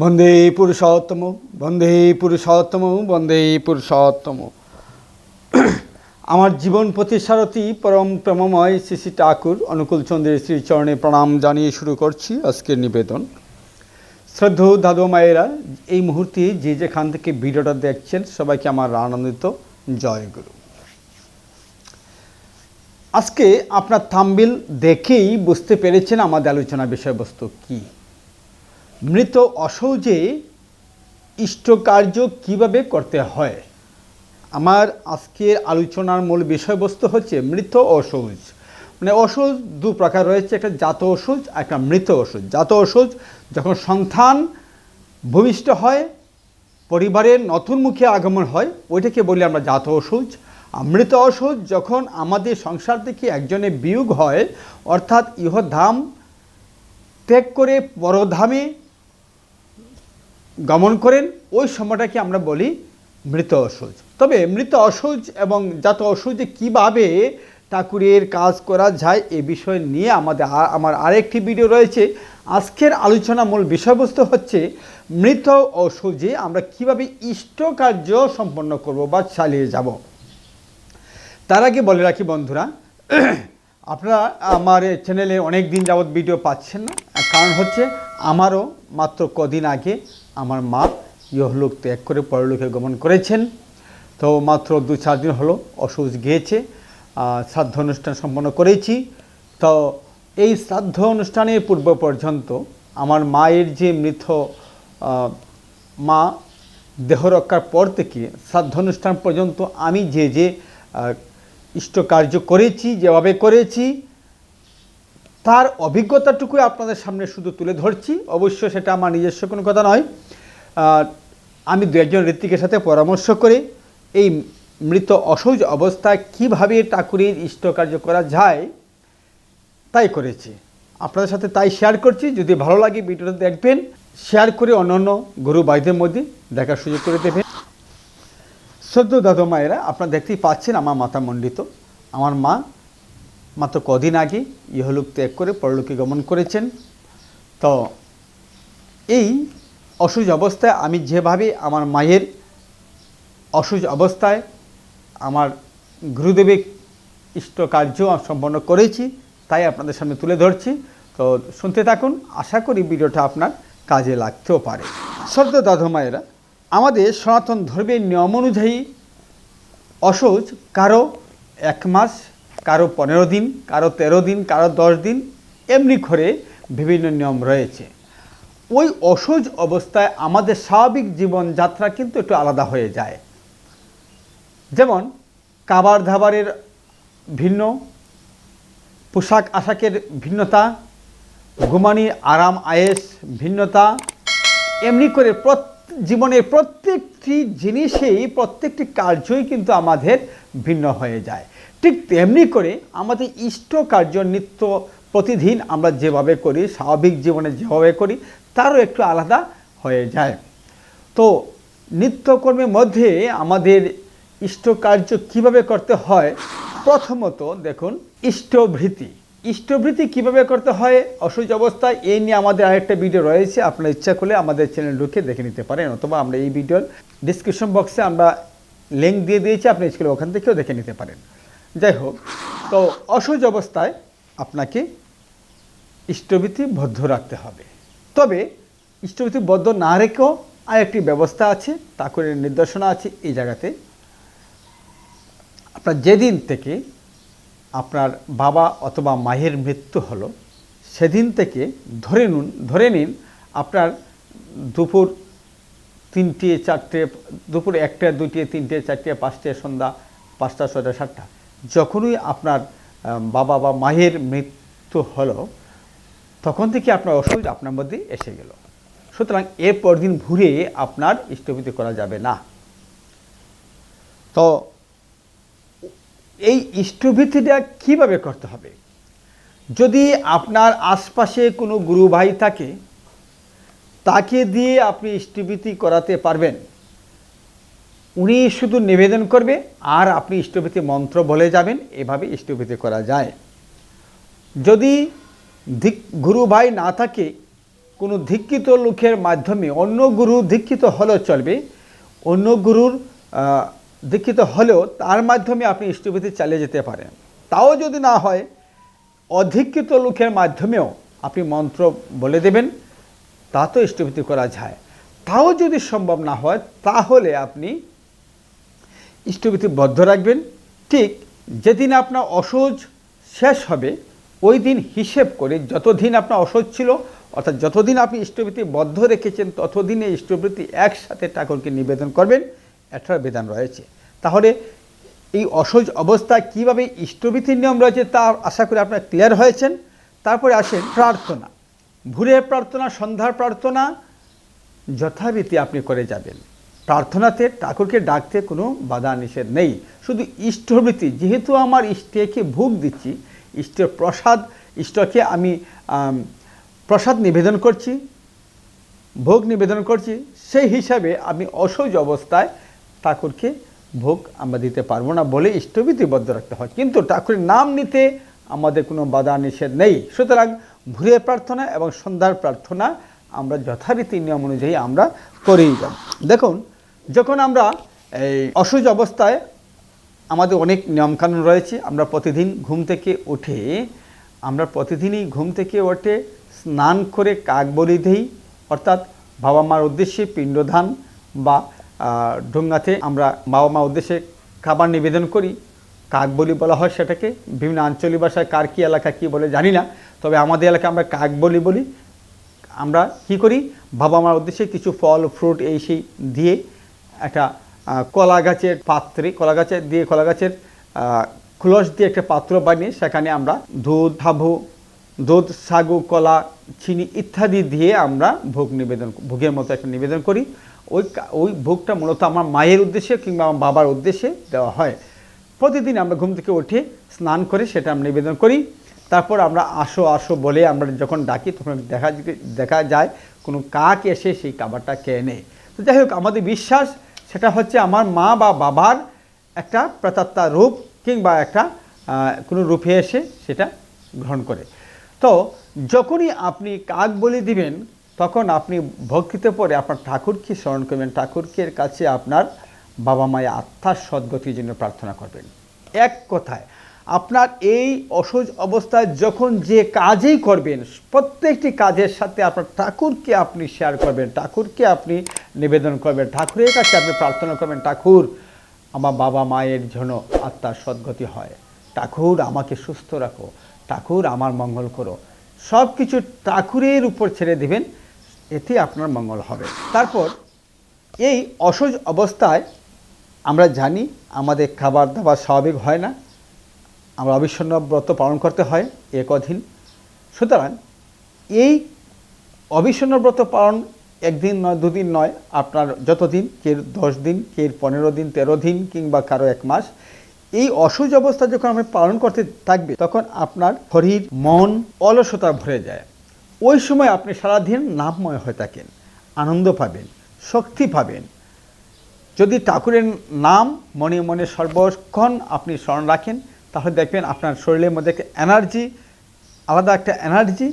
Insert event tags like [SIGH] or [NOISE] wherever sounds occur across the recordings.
বন্দে পুরুষোত্তম বন্দে পুরুষোত্তম বন্দে পুরুষোত্তম। আমার জীবন প্রতিসারথী পরম প্রেমময় শ্রী শ্রী ঠাকুর অনুকূল চন্দ্রের শ্রীচরণে প্রণাম জানিয়ে শুরু করছি আজকের নিবেদন। শ্রদ্ধ দাদু মায়েরা, এই মুহূর্তে যে যেখান থেকে ভিডিওটা দেখছেন, সবাইকে আমার আনন্দিত জয় গুরু। আজকে আপনার থাম্বিল দেখেই বুঝতে পেরেছেন আমাদের আলোচনা বিষয়বস্তু কী। মৃত অসৌজে ইষ্টকার্য কীভাবে করতে হয়? আমার আজকের আলোচনার মূল বিষয়বস্তু হচ্ছে মৃত অসৌজ। মানে অসৌজ দু প্রকার রয়েছে, একটা জাত অসৌজ আর একটা মৃত অসৌজ। জাত অসৌজ যখন সন্তান ভূমিষ্ঠ হয়, পরিবারের নতুন মুখে আগমন হয়, ওইটাকে বলি আমরা জাত অসৌজ। আর মৃত অসৌজ যখন আমাদের সংসার থেকে একজনের বিয়োগ হয়, অর্থাৎ ইহধাম ত্যাগ করে পরধামে গমন করেন, ওই সময়টাকে আমরা বলি মৃত অসৌজ। তবে মৃত অসৌজ এবং জাত অসৌজে কীভাবে ঠাকুরের কাজ করা যায় এ বিষয় নিয়ে আমাদের আমার আরেকটি ভিডিও রয়েছে। আজকের আলোচনা মূল বিষয়বস্তু হচ্ছে মৃত অসৌজে আমরা কীভাবে ইষ্ট কার্য সম্পন্ন করব বা চালিয়ে যাব। তার আগে বলে রাখি বন্ধুরা, [CLEARS THROAT] আপনারা আমার চ্যানেলে অনেক দিন যাবৎ ভিডিও পাচ্ছেন না। কারণ হচ্ছে আমারও মাত্র কদিন আগে আমার মা ইহলোক ত্যাগ করে পরলোকে গমন করেছেন। তো মাত্র দু চার দিন হলো, অসুখ গিয়েছে শ্রাদ্ধ অনুষ্ঠান সম্পন্ন করেছি। তো এই শ্রাদ্ধ অনুষ্ঠানের পূর্ব পর্যন্ত আমার মায়ের যে মৃত মা, দেহ রক্ষার পর থেকে শ্রাদ্ধ অনুষ্ঠান পর্যন্ত আমি যে যে ইষ্ট কার্য করেছি, যেভাবে করেছি, তার অভিজ্ঞতাটুকু আপনাদের সামনে শুধু তুলে ধরছি। অবশ্য সেটা আমার নিজস্ব কোনো কথা নয়। আমি দু একজন ঋত্বিকের সাথে পরামর্শ করে, এই মৃত অসৌজ অবস্থায় কীভাবে ঠাকুরের ইষ্ট কার্য করা যায়, তাই করেছি। আপনাদের সাথে তাই শেয়ার করছি। যদি ভালো লাগে ভিডিওটা দেখবেন শেয়ার করে অন্যান্য গুরু ভাইদের মধ্যে দেখার সুযোগ করে দেবেন। সদ্য দাদু মায়েরা, আপনারা দেখতেই পাচ্ছেন আমার মাথা মণ্ডিত। আমার মা মাত্র কদিন আগে ইহলোক ত্যাগ করে পরলোকে গমন করেছেন। তো এই অসুজ অবস্থায় আমি যেভাবে আমার মায়ের অসুজ অবস্থায় আমার গুরুদেবের ইষ্ট কার্য সম্পন্ন করেছি, তাই আপনাদের সামনে তুলে ধরছি। তো শুনতে থাকুন, আশা করি ভিডিওটা আপনার কাজে লাগতেও পারে। শ্রদ্ধ দাদু মায়েরা, আমাদের সনাতন ধর্মের নিয়ম অনুযায়ী অসৌচ কারও এক মাস, কারও পনেরো দিন, কারও তেরো দিন, কারও দশ দিন, এমনি করে বিভিন্ন নিয়ম রয়েছে। ওই অসৌজ অবস্থায় আমাদের স্বাভাবিক জীবনযাত্রা কিন্তু একটু আলাদা হয়ে যায়। যেমন খাবার ধাবারের ভিন্ন, পোশাক আশাকের ভিন্নতা ঘুমানির আরাম আয়েস ভিন্নতা, এমনি করে জীবনের প্রত্যেকটি জিনিসেই প্রত্যেকটি কার্যই কিন্তু আমাদের ভিন্ন হয়ে যায়। ঠিক তেমনি করে আমাদের ইষ্ট কার্য নিত্য প্রতিদিন আমরা যেভাবে করি, স্বাভাবিক জীবনে যেভাবে করি তারও একটু আলাদা হয়ে যায়। তো নিত্যকর্মের মধ্যে আমাদের ইষ্ট কার্য কীভাবে করতে হয়? প্রথমত দেখুন, ইষ্টভৃতি। ইষ্টভৃতি কীভাবে করতে হয়? অসুজ অবস্থায় এই নিয়ে আমাদের আরেকটা ভিডিও রয়েছে। আপনার ইচ্ছা করলে আমাদের চ্যানেল ঢুকে দেখে নিতে পারেন অথবা আমরা এই ভিডিওর ডিসক্রিপশন বক্সে আমরা লিঙ্ক দিয়ে দিয়েছি, আপনি ইচ্ছা করলে ওখান থেকেও দেখে নিতে পারেন। যাই হোক, তো অসুজ অবস্থায় আপনাকে ইষ্টভীতি বদ্ধ রাখতে হবে। তবে ইষ্টভীতি বদ্ধ না রেখেও আর একটি ব্যবস্থা আছে তা করে নির্দেশনা আছে এই জায়গাতে। আপনার যেদিন থেকে আপনার বাবা অথবা মায়ের মৃত্যু হলো, সেদিন থেকে ধরে নুন, ধরে নিন আপনার দুপুর তিনটে, চারটে, দুপুর একটা, দুইটে, তিনটে, চারটে, পাঁচটে, সন্ধ্যা পাঁচটা, ছয়টা, সাতটা, যখনই আপনার বাবা বা মায়ের মৃত্যু হলো তখন থেকে আপনার অসুখ আপনার মধ্যে এসে গেল। সুতরাং এর পরদিন ভুরে আপনার ইষ্টভূতি করা যাবে না। তো এই ইষ্টভীতিটা কীভাবে করতে হবে? যদি আপনার আশপাশে কোনো গুরু ভাই থাকে, তাকে দিয়ে আপনি ইষ্টভীতি করাতে পারবেন। উনি শুধু নিবেদন করবে আর আপনি ইষ্টভীতি মন্ত্র বলে যাবেন, এভাবে ইষ্টভীতি করা যায়। যদি দিক গুরু ভাই না থাকে, কোনো দীক্ষিত লোকের মাধ্যমে অন্য গুরু দীক্ষিত হলেও চলবে। অন্য গুরুর দীক্ষিত হলেও তার মাধ্যমে আপনি ইষ্টভীতি চালিয়ে যেতে পারেন। তাও যদি না হয়, অধিক্ষিত লোকের মাধ্যমেও আপনি মন্ত্র বলে দেবেন, তা তো ইষ্টভীতি করা যায়। তাও যদি সম্ভব না হয়, তাহলে আপনি ইষ্টভীতি বদ্ধ রাখবেন। ঠিক যেদিন আপনার অসহজ শেষ হবে ওই দিন হিসেব করে যতদিন আপনার অসহজ ছিল, অর্থাৎ যতদিন আপনি ইষ্টভীতি বদ্ধ রেখেছেন, ততদিনে ইষ্টবৃত্তি একসাথে ঠাকুরকে নিবেদন করবেন। এটার বিধান রয়েছে। তাহলে এই অসহজ অবস্থায় কীভাবে ইষ্টবৃত্তির নিয়ম রয়েছে তা আশা করি আপনারা ক্লিয়ার হয়েছেন। তারপরে আসেন প্রার্থনা। ভোরের প্রার্থনা, সন্ধ্যার প্রার্থনা যথারীতি আপনি করে যাবেন। প্রার্থনাতে ঠাকুরকে ডাকতে কোনো বাধা নিষেধ নেই। শুধু ইষ্টবৃত্তি যেহেতু আমার ইষ্টেকে ভোগ দিচ্ছি ইষ্টের প্রসাদ, ইষ্টকে আমি প্রসাদ নিবেদন করছি, ভোগ নিবেদন করছি, সেই হিসাবে আমি অসহজ অবস্থায় ঠাকুরকে ভোগ আমরা দিতে পারব না বলে ইষ্টবিধিবদ্ধ রাখতে হয়। কিন্তু ঠাকুরের নাম নিতে আমাদের কোনো বাধা নিষেধ নেই। সুতরাং ভোরের প্রার্থনা এবং সন্ধ্যার প্রার্থনা আমরা যথারীতি নিয়ম অনুযায়ী আমরা করেই যাব। দেখুন, যখন আমরা এই অসহজ অবস্থায় আমাদের অনেক নিয়মকানুন রয়েছে। আমরা প্রতিদিন ঘুম থেকে উঠে, আমরা প্রতিদিনই ঘুম থেকে ওঠে স্নান করে কাক বলি দিই, অর্থাৎ বাবা মার উদ্দেশ্যে পিণ্ডদান বা ডোঙ্গাতে আমরা বাবা মার উদ্দেশ্যে খাবার নিবেদন করি। কাক বলি বলা হয় সেটাকে। বিভিন্ন আঞ্চলিক ভাষায় কার কী এলাকা কী বলে জানি না। তবে আমাদের এলাকায় আমরা কাক বলি। বলি আমরা কি করি? বাবা মার উদ্দেশ্যে কিছু ফল ফ্রুট এই সেই দিয়ে একটা কলা গাছের পাত্রে, কলা গাছের দিয়ে কলা গাছের খোলস দিয়ে একটা পাত্র বানিয়ে সেখানে আমরা দুধ হাবু দুধ, সাগু, কলা, চিনি ইত্যাদি দিয়ে আমরা ভোগ নিবেদন ভোগের মতো একটা নিবেদন করি। ওই ওই ভোগটা মূলত আমার মায়ের উদ্দেশ্যে কিংবা আমার বাবার উদ্দেশ্যে দেওয়া হয়। প্রতিদিন আমরা ঘুম থেকে উঠে স্নান করে সেটা আমরা নিবেদন করি। তারপর আমরা আসো আসো বলে আমরা যখন ডাকি তখন দেখা দেখা যায় কোনো কাক এসে সেই খাবারটা খেয়ে নেয়। তো যাই হোক, আমাদের বিশ্বাস সেটা হচ্ছে আমার মা বা বাবার একটা প্রেতাত্মা রূপ কিংবা একটা কোনো রূপে এসে সেটা গ্রহণ করে। তো যখনই আপনি কাক বলি দিবেন, তখন আপনি ভক্তিতে পরে আপনার ঠাকুরকে স্মরণ করবেন, ঠাকুরকে কাছে আপনার বাবা মায়ের আত্মার সদ্গতির জন্য প্রার্থনা করবেন। এক কথায় আপনার এই অসহজ অবস্থায় যখন যে কাজেই করবেন, প্রত্যেকটি কাজের সাথে আপনার ঠাকুরকে আপনি শেয়ার করবেন, ঠাকুরকে আপনি নিবেদন করবেন, ঠাকুরের কাছে আপনি প্রার্থনা করবেন, ঠাকুর, আমার বাবা মায়ের জন্য আত্মার সদ্গতি হয়। ঠাকুর, আমাকে সুস্থ রাখো। ঠাকুর, আমার মঙ্গল করো। সব কিছু ঠাকুরের উপর ছেড়ে দিবেন, এতে আপনার মঙ্গল হবে। তারপর এই অসহজ অবস্থায় আমরা জানি আমাদের খাবার দাবার স্বাভাবিক হয় না। আমরা অবিচ্ছন্ন ব্রত পালন করতে হয় এক অধীন সুতরাং এই অবিচ্ছন্ন ব্রত পালন একদিন নয়, দুদিন নয়, আপনার যতদিন কে দশ দিন কে পনেরো দিন, তেরো দিন কিংবা কারও এক মাস, এই অসুজ অবস্থা যখন আপনি পালন করতে থাকবে তখন আপনার শরীর, মন অলসতা ভরে যায়। ওই সময় আপনি সারাদিন নামময় হয়ে থাকেন, আনন্দ পাবেন, শক্তি পাবেন। যদি ঠাকুরের নাম মনে মনে সর্বক্ষণ আপনি স্মরণ রাখেন তাহলে দেখবেন আপনার শরীরের মধ্যে একটা এনার্জি আলাদা একটা এনার্জি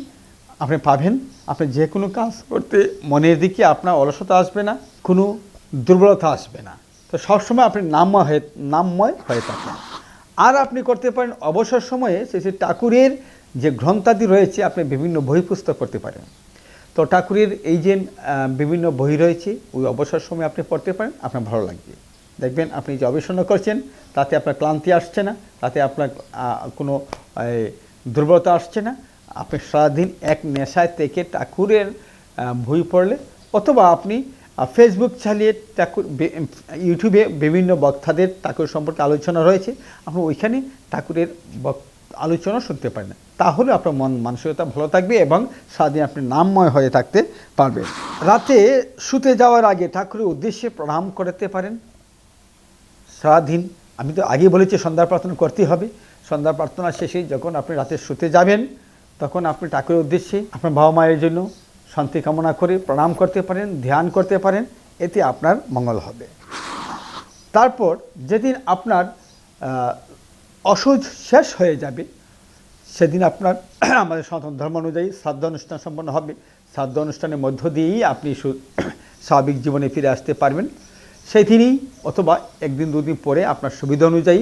আপনি পাবেন। আপনি যে কোনো কাজ করতে মনের দিকে আপনার অলসতা আসবে না, কোনো দুর্বলতা আসবে না। তো সবসময় আপনি নামময় হয়ে নামময় হয়ে থাকেন। আর আপনি করতে পারেন, অবসর সময়ে সেই ঠাকুরের যে গ্রন্থাদি রয়েছে, আপনি বিভিন্ন বই পুস্তক করতে পারেন। তো ঠাকুরের এই যে বিভিন্ন বই রয়েছে, ওই অবসর সময় আপনি পড়তে পারেন, আপনার ভালো লাগবে। দেখবেন আপনি যে অবিষণ্ণ করছেন, তাতে আপনার ক্লান্তি আসছে না, তাতে আপনার কোনো দুর্বলতা আসছে না। আপনি সারাদিন এক নেশায় থেকে ঠাকুরের বই পড়লে, অথবা আপনি ফেসবুক চালিয়ে ঠাকুর ইউটিউবে বিভিন্ন বক্তাদের ঠাকুর সম্পর্কে আলোচনা রয়েছে, আপনি ওইখানে ঠাকুরের আলোচনা শুনতে পারেন। তাহলে আপনার মন মানসিকতা ভালো থাকবে এবং সারাদিন আপনি নামময় হয়ে থাকতে পারবেন। রাতে শুতে যাওয়ার আগে ঠাকুরের উদ্দেশ্যে প্রণাম করতে পারেন। সারাদিন আমি তো আগেই বলেছি সন্ধ্যা প্রার্থনা করতেই হবে। সন্ধ্যা প্রার্থনা শেষে যখন আপনি রাতে শুতে যাবেন তখন আপনি ঠাকুরের উদ্দেশ্যে আপনার বাবা মায়ের জন্য শান্তি কামনা করে প্রণাম করতে পারেন ধ্যান করতে পারেন এতে আপনার মঙ্গল হবে। তারপর যেদিন আপনার আহ, অসহজ শেষ হয়ে যাবে সেদিন আপনার [CLEARS THROAT] আমাদের সনাতন ধর্ম অনুযায়ী শ্রাদ্ধ অনুষ্ঠান সম্পন্ন হবে। শ্রাদ্ধ অনুষ্ঠানের মধ্য দিয়েই আপনি [CLEARS THROAT] স্বাভাবিক জীবনে ফিরে আসতে পারবেন। সেই দিনই অথবা একদিন দুদিন পরে আপনার সুবিধা অনুযায়ী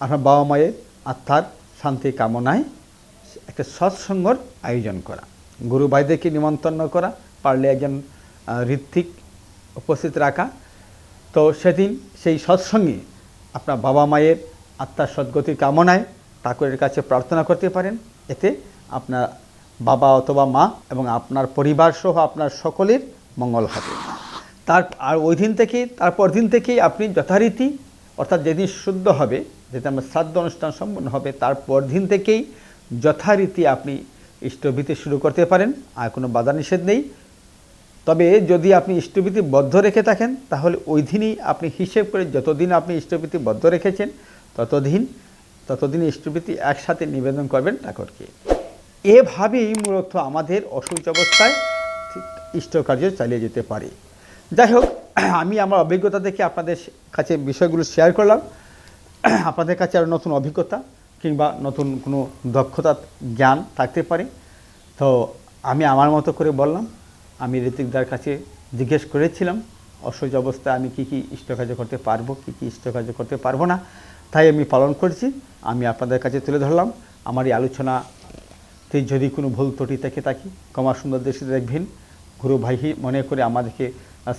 আপনার বাবা মায়ের আত্মার শান্তি কামনায় একটা সৎসঙ্গর আয়োজন করা। গুরু ভাইদেরকে নিমন্ত্রণ করা, পারলে একজন ঋত্বিক উপস্থিত রাখা। তো সেদিন সেই সৎসঙ্গে আপনার বাবা মায়ের আত্মার সদ্গতির কামনায় ঠাকুরের কাছে প্রার্থনা করতে পারেন। এতে আপনার বাবা অথবা মা এবং আপনার পরিবার সহ আপনার সকলের মঙ্গল হবে। তার, আর ওই দিন থেকেই তারপর দিন থেকেই আপনি যথারীতি, অর্থাৎ যেদিন শুদ্ধ হবে, যেদিন আমার শ্রাদ্ধ অনুষ্ঠান সম্পন্ন হবে তারপর দিন থেকেই যথারীতি আপনি ইষ্টভীতি শুরু করতে পারেন, আর কোনো বাধা নিষেধ নেই। তবে যদি আপনি ইষ্টভীতি বদ্ধ রেখে থাকেন, তাহলে ওই দিনই আপনি হিসেব করে যতদিন আপনি ইষ্টভীতি বদ্ধ রেখেছেন, ততদিন ততদিন ইষ্টভীতি একসাথে নিবেদন করবেন ঠাকুরকে। এভাবেই মূলত আমাদের অসুস্থ অবস্থায় ইষ্টকার্য চালিয়ে যেতে পারে। যাই হোক আমি আমার অভিজ্ঞতা দেখে আপনাদের কাছে বিষয়গুলো শেয়ার করলাম। আপনাদের কাছে আরও নতুন অভিজ্ঞতা কিংবা নতুন কোনো দক্ষতা, জ্ঞান থাকতে পারে। তো আমি আমার মতো করে বললাম, আমি ঋতিকদার কাছে জিজ্ঞেস করেছিলাম, অসহ্য অবস্থায় আমি কী কী ইষ্টকার্য করতে পারব, কী কী ইষ্টকার্য করতে পারব না, তাই আমি পালন করেছি। আমি আপনাদের কাছে তুলে ধরলাম, আমার এই আলোচনাতে যদি কোনো ভুল ত্রুটি থেকে থাকি কমা সুন্দর দৃষ্টিতে দেখবেন। গুরু ভাই মনে করে আমাদেরকে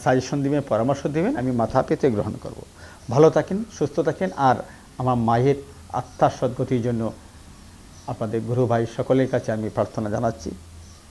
সাজেশন দিবেন, পরামর্শ দেবেন, আমি মাথা পেতে গ্রহণ করব। ভালো থাকেন, সুস্থ থাকেন, আর আমার মায়ের আত্মার সদ্গতির জন্য আপনাদের গুরু ভাই সকলের কাছে আমি প্রার্থনা জানাচ্ছি